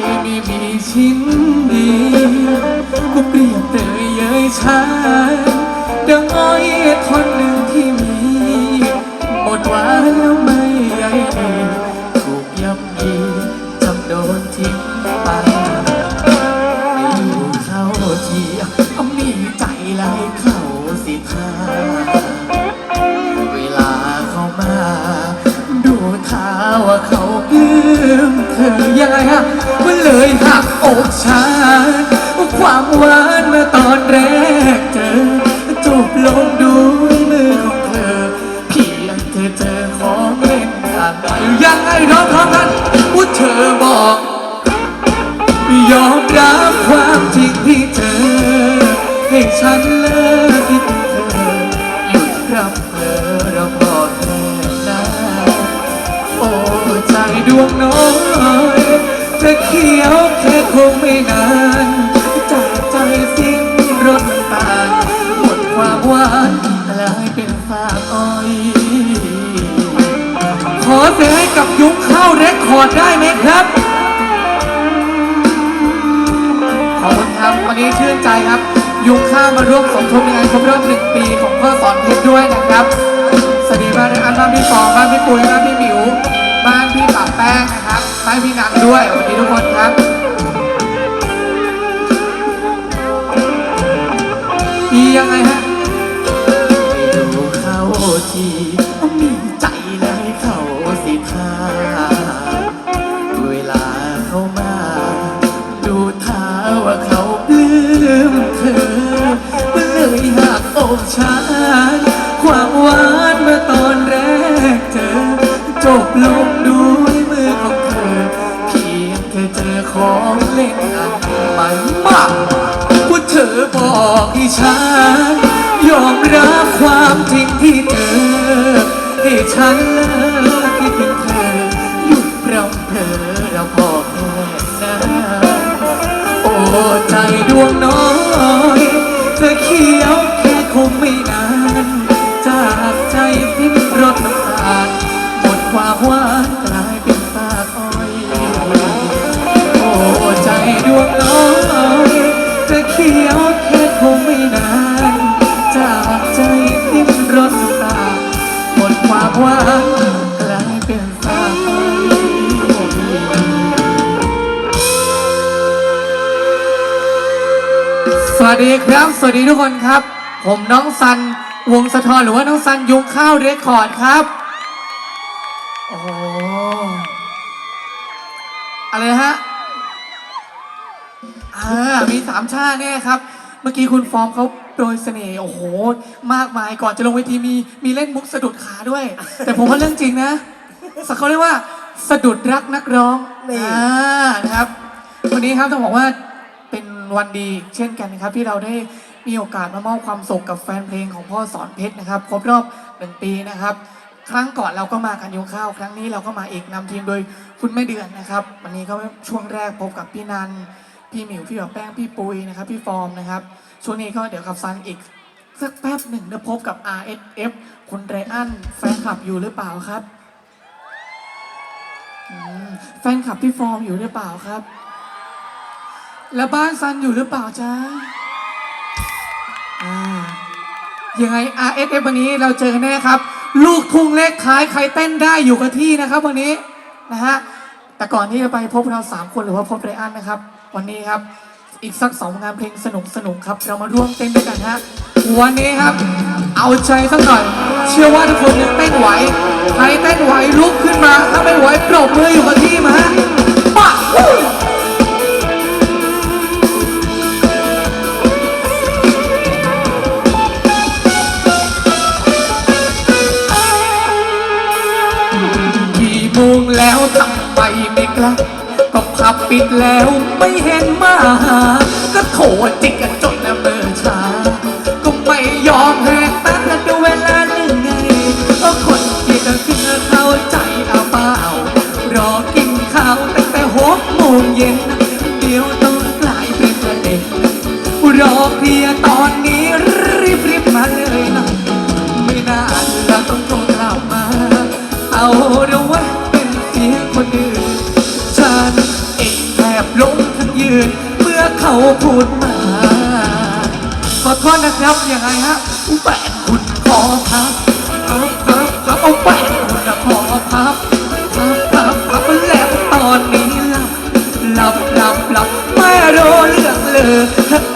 ไม่มีชิ้นดีก็เปรียบเตยเย้ยชาดังอ้อยท่อนหนึ่งที่มีหมดหวานแล้วไม่ใยดีถูกย่ำยีจำโดนทิ้งไปไม่อยู่เข้าทีเอามีใจไหลเข้าสิพาเวลาเขามา ดูท่าว่าเขาปลื้ มเธอยังไงฮะมันเลยหักอกฉันความหวานเมื่อตอนแรกเจอจบลงด้วยมือของเธอเพียงเธอเจอของเล่นต่างไปยังไงร้องพร้อมกันว่าเธอบอก ยอมรับความจริงที่เธอ ให้ฉันเลิก วงน้อยจะเขียวแค่คงไม่นาน จากใจสิ้นรสตาหมดความหวานกลายเป็นฟางอ้อย ขอเสียให้กับยุ้งข้าวเรคคอร์ดได้ไหมครับ ขอบคุณครับวันนี้ชื่นใจครับ ยุ้งข้ามมาร่วมสมทบในงานครบรอบหนึ่งปีของพ่อสอนเพชรด้วยนะครับสวัสดีบ้านอันบ้านพี่ฟองบ้านพี่ปุ้ยบ้านพี่หมิว นะครับบ้พี่นันด้วยวัสดีทุกคนครับ อียังไงฮะไม่ดูเขาทีมีใจเลยเขาสิทาเวลาเขามา ดูท่าว่าเขาปลื้มเธอเลยหักอกฉัน รำ ดีครับ สวัสดีทุกคนครับ ผมน้องซันวงสะทอนหรือว่าน้องซันยุงข้าวเรคคอร์ดครับโอ้โหอะไรนะฮะอ่ามีสามชาติแน่ครับ เมื่อกี้คุณฟอร์มเขาโปรยเสน่ห์โอ้โห มากมายก่อนจะลงเวทีมีมีเล่นมุกสะดุดขาด้วย แต่ผมว่าเรื่องจริงนะสักเขาเรียกว่า สะดุดรักนักร้องนี่อ่านะครับวันนี้ครับต้องบอกว่าเป็น วันดี เช่นกันนะครับที่เราได้มีโอกาสมามอบความสุขกับแฟนเพลงของพ่อสอนเพชรนะครับครบรอบหนึ่งปีนะครับครั้งก่อนเราก็มากันยกข้าว ครั้งนี้เราก็มาอีกนำทีมโดยคุณแม่เดือนนะครับ วันนี้ก็ช่วงแรกพบกับพี่นันพี่หมิวพี่แบบแป้งพี่ปุยนะครับพี่ฟอร์มนะครับช่วงนี้ก็เดี๋ยวกับซันอีกสักแป๊บหนึ่งเดี๋ยวพบกับ RSF คุณไรอันแฟนคลับอยู่หรือเปล่าครับแฟนคลับพี่ฟอร์มอยู่หรือเปล่าครับ แล้วบ้านซันอยู่หรือเปล่าจ๊ะอ่ายังไง RSF วันนี้เราเจอกันแน่ครับ ลูกทุ่งเลขท้ายใครเต้นได้อยู่กับที่นะครับ วันนี้นะฮะแต่ก่อนที่จะไปพบเราสามคนหรือว่าพบไรอันนะครับ วันนี้ครับอีกสักสองงานเพลงสนุกสนุกครับ เรามาร่วมเต้นด้วยกันฮะวันนี้ครับ เอาใจสักหน่อย เชื่อว่าทุกคนยังเต้นไหวใครเต้นไหวลุกขึ้นมา ถ้าไม่ไหวปรบมืออยู่กับที่มาฮะมาวู้กี่โมงแล้วทำไมไม่กลับก็ผับปิดแล้วไม่เห็นมาหาก็โทรจิกกันจนนะเบอร์ชาก็ไม่ยอมแหกตากันดูเวลาหนึ่งไงก็คนที่จะเชื่อเข้าใจเอาเปล่ารอกินข้าวตั้งแต่หกโมงเย็น เดี๋ยวต้องกลายเป็นประเด็นรอเคลียร์ตอนนี้รีบรีบๆมาเลยนะไม่น่าเราต้องโทรกลับมา เอาเดี๋ยว พูดมาขอโทษนะครับยังไงฮะแปดคุณขอพับพับพับพับเอาแปดคุณขอพับพับพับพับแล้วตอนนี้หลับหลับหลับหลับไม่รู้เรื่องเลย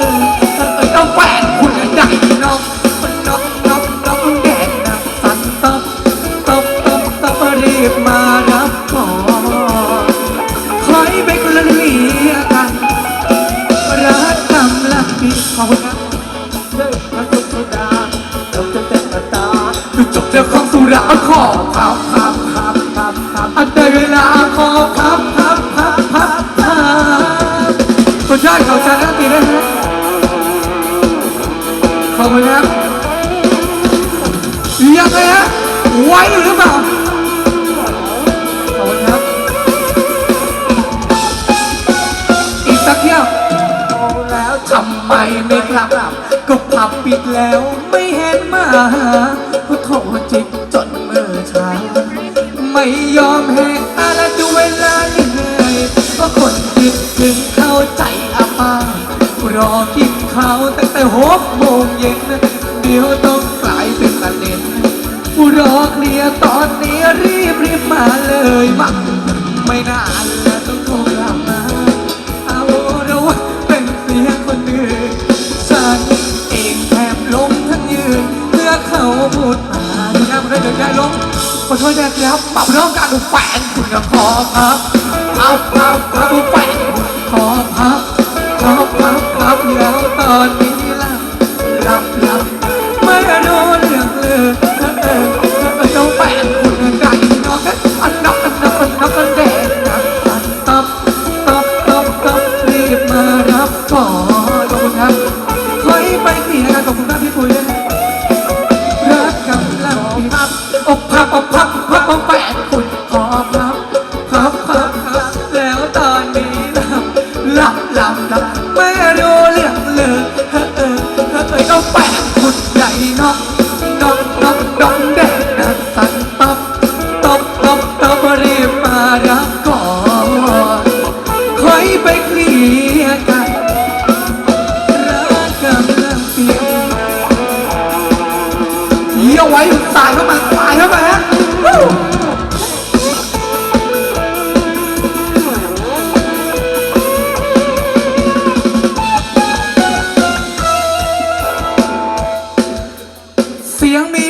รื่องของสุราขอพับพับพับพับพับอันใดเวลาขอพับพับพับพับพับคุณชาติเขาชาติตีนะฮะขอบคุณครับยังไงฮะไว้อยู่หรือเปล่าขอบคุณครับ อีกสักเที่ยวแล้วทำไมไม่กลับ ก็ผับปิดแล้วไม่เห็นมา แต่หกโมงเย็นเดี๋ยวต้องกลายเป็นประเด็นรอเคลียร์ตอนนี้รีบรีบมาเลยมาไม่นานแล้วต้องโทรกลับมาเอาเราว่าเป็นเสียงคนอื่นฉันเองแทบล้มทั้งยืนเพื่อเขาพูดมาดูน้าคนได้เดินได้ล้มขอโทษนะครับปรับเรื่องการดูแฟนคุณก็ขอครับเอาเอา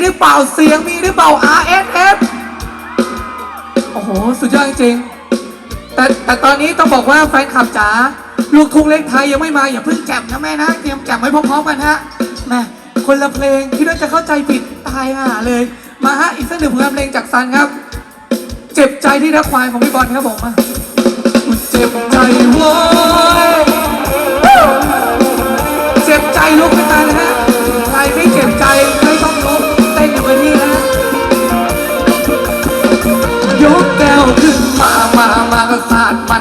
หรือเปล่าเสียงมีหรือเปล่า RSF โอ้โห สุดยอดจริงๆแต่แต่ตอนนี้ต้องบอกว่าแฟนคลับจ๋าลูกทุ่งเล็กไทยยังไม่มาอย่าเพิ่งแจมนะแม่นะเตรียมแจมไว้พร้อมๆกันฮะแม่คนละเพลงคิดว่าจะเข้าใจผิดตายห่าเลย มาฮะอีกสักหนึ่งผลงานเพลงจากซันครับ เจ็บใจที่รักควายของพี่บอลครับผมมาเจ็บใจว้ย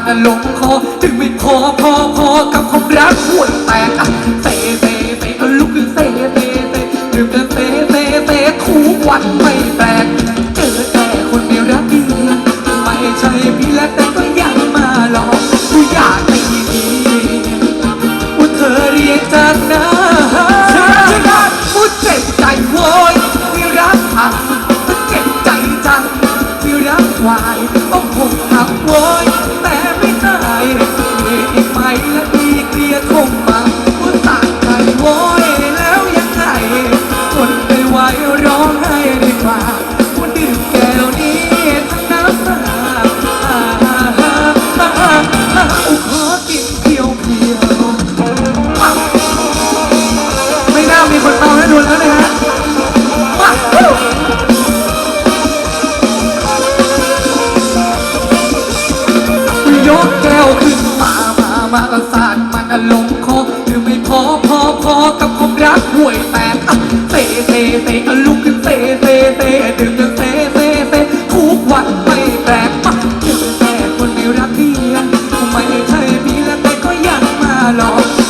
สาดมันน่ะลงคอถึงไม่พอพอพอกับความรักห่วยแตกอะเตะเตะเตะก็ลุกขึ้นเตะเตะเตะดื่มกันเตะเต อารมณ์คอหรือไม่พอพอพอกับความรักห่วยแตกเตะเตะเตะลุกขึ้นเตะเตะเตะดื่มกันเตะเตะเตะทุกวันไม่แปลกปะเจอแต่คนไม่รักเดียงไม่ใช่พี่แล้วแต่ก็ยังมาหลอก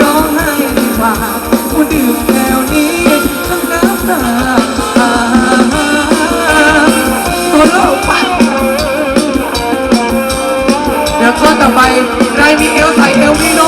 ร้องไห้ดีกว่าผู้ดื่มแนวนี้ทั้งน้ำตาตัวโล่ไปเดี๋ยวข้อต่อไปใครมีเอลใส่เอลมีโน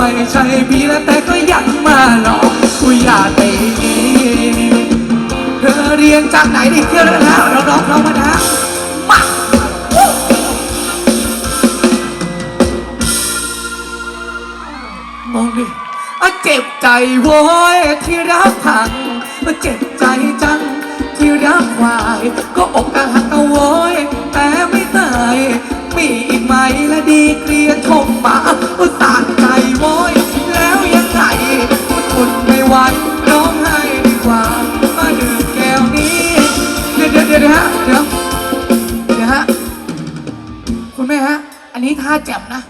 ไม่ใช่พี่แล้วแต่ก็ยังมาหลอกกูอยากไปเธอเรียนจากไหนดิเที่ยวแล้วนะเราร้องเรามานะมาองดิอะเจ็บใจโว้ยที่รักพังเจ็บใจจังที่รักควาย ก็อกหักเอาโว้ยแต่ไม่ตาย มีอีกไหมละดีเกลียชมมาอุตส่าห์ ทนร้องไห้ดีกว่ามาดื่มแก้วนี้ เดี๋ยวเดี๋ยวเดี๋ยวฮะเดี๋ยวเดี๋ยวฮะคุณแม่ฮะ อันนี้ท่าแจ่มนะ